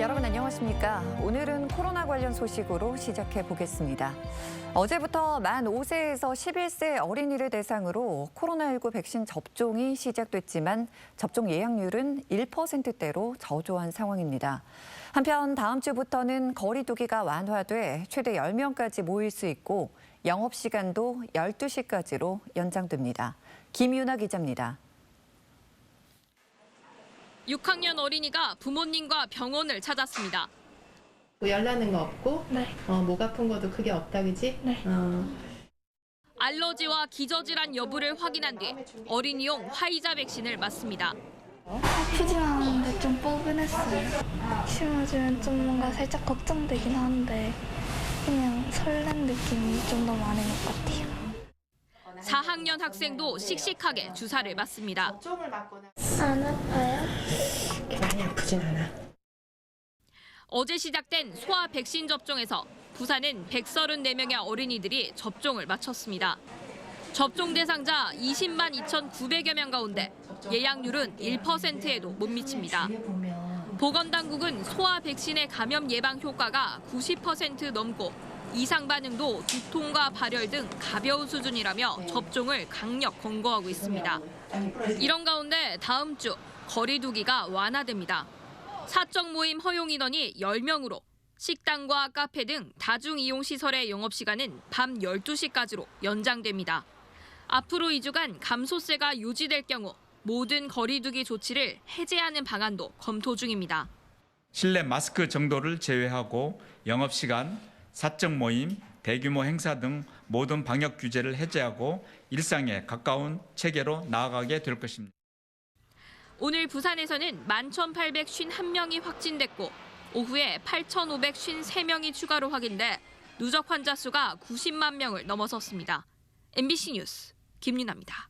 여러분 안녕하십니까? 오늘은 코로나 관련 소식으로 시작해 보겠습니다. 어제부터 만 5세에서 11세 어린이를 대상으로 코로나19 백신 접종이 시작됐지만 접종 예약률은 1%대로 저조한 상황입니다. 한편 다음 주부터는 거리 두기가 완화돼 최대 10명까지 모일 수 있고 영업 시간도 12시까지로 연장됩니다. 김윤아 기자입니다. 6학년 어린이가 부모님과 병원을 찾았습니다. 뭐 열나는 거 없고 네. 어, 목 아픈 것도 크게 없다 그지? 네. 어. 알러지와 기저질환 여부를 확인한 뒤 어린이용 화이자 백신을 맞습니다. 아프진 않은데 좀 뻐근했어요. 심어주면 좀 뭔가 살짝 걱정되긴 하는데 그냥 설렌 느낌이 좀 더 많은 것 같아요. 4학년 학생도 씩씩하게 주사를 맞습니다. 안 아파요? 아프진 않아. 어제 시작된 소아 백신 접종에서 부산은 134명의 어린이들이 접종을 마쳤습니다. 접종 대상자 20만 2,900여 명 가운데 예약률은 1%에도 못 미칩니다. 보건당국은 소아 백신의 감염 예방 효과가 90% 넘고 이상 반응도 두통과 발열 등 가벼운 수준이라며 접종을 강력 권고하고 있습니다. 이런 가운데 다음 주 거리 두기가 완화됩니다. 사적 모임 허용 인원이 10명으로 식당과 카페 등 다중 이용 시설의 영업 시간은 밤 12시까지로 연장됩니다. 앞으로 2주간 감소세가 유지될 경우 모든 거리 두기 조치를 해제하는 방안도 검토 중입니다. 실내 마스크 정도를 제외하고 영업 시간, 사적 모임, 대규모 행사 등 모든 방역 규제를 해제하고 일상에 가까운 체계로 나아가게 될 것입니다. 오늘 부산에서는 11,851명이 확진됐고 오후에 8,553명이 추가로 확인돼 누적 환자 수가 90만 명을 넘어섰습니다. MBC 뉴스 김윤아입니다.